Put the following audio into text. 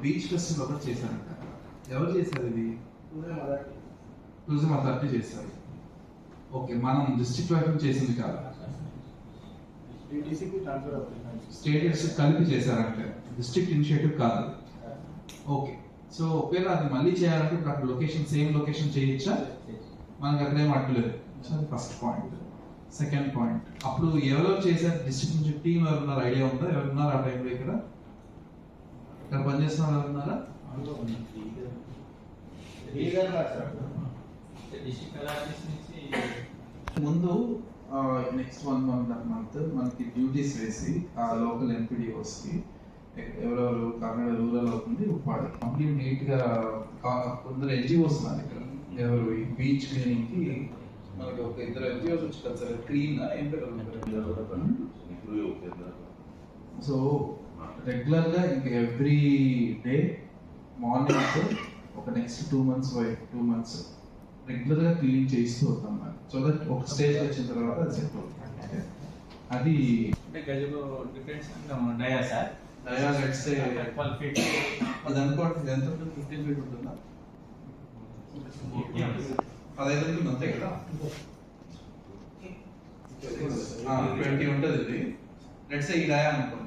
Beach festival ఒకటి చేశారంట. ఎవరు చేశారు ఇది? టూరిజం అథారిటీ చేశారు. ఓకే మనం డిస్ట్రిక్ట్ వైపు చేసింది కాదు. స్టేట్ కలిపి చేశారంటే. డిస్ట్రిక్ట్ ఇనిషియేటివ్ కాదు. ఓకే సో ఒకవేళ అది మళ్ళీ చేయాలంటే ఇప్పుడు అక్కడ లొకేషన్ సేమ్ లొకేషన్ చేయొచ్చా? మనకి అక్కడేం అడ్డులేదు సో అది ఫస్ట్ పాయింట్ సెకండ్ పాయింట్ అప్పుడు ఎవరెవరు చేశారు? డిస్ట్రిక్ట్ నుంచి టీం ఎవరున్నారు ఐడియా ఉందా? ఎవరున్నారు ఆ టైంలో ఇక్కడ? ఇక్కడ పనిచేస్తున్న వాళ్ళు ఎవరున్నారా డిస్ట్రిక్ట్ కలెక్టర్స్ నుంచి ముందు నెక్స్ట్ వన్ మంత్ మంత్ మనకి డ్యూటీస్ వేసి ఆ లోకల్ ఎంపీడీఓస్కి ఎ- ఎవరెవరు కాకినాడ రూరల్ అవుతుంది ఉప్పాడు కంప్లీట్ నీట్గా కా- కొందరు ఎన్జిఓస్ ఉన్నారు ఇక్కడ. ఎవరు ఈ బీచ్ క్లీనింగ్కి? మనకి ఒక ఇద్దరు ఎన్జిఓస్ వచ్చి కదా సార్ క్లీన్ ఏం పేరు సో రెగ్యులర్గా ఇంక ఎవ్రీ డే మార్నింగ్ ఒక next two months two months రెగ్యులర్గా క్లీన్ చేస్తూ వస్తాం సో దట్ ఒక స్టేజ్ వచ్చిన తర్వాత అది సెట్ అవుతుంది? అది అంటే గజలో difference dia sir. Dia let's say twelve feet. అది అనుకోండి ఎంత ఉంటుంది? ఫిఫ్టీన్ ఫీట్ ఉంటుందా? పదహైదు ఉంటుంది అంతే కదా? ట్వంటీ ఉంటుంది ఇది. లెట్స్ ఈ డయా అనుకోండి.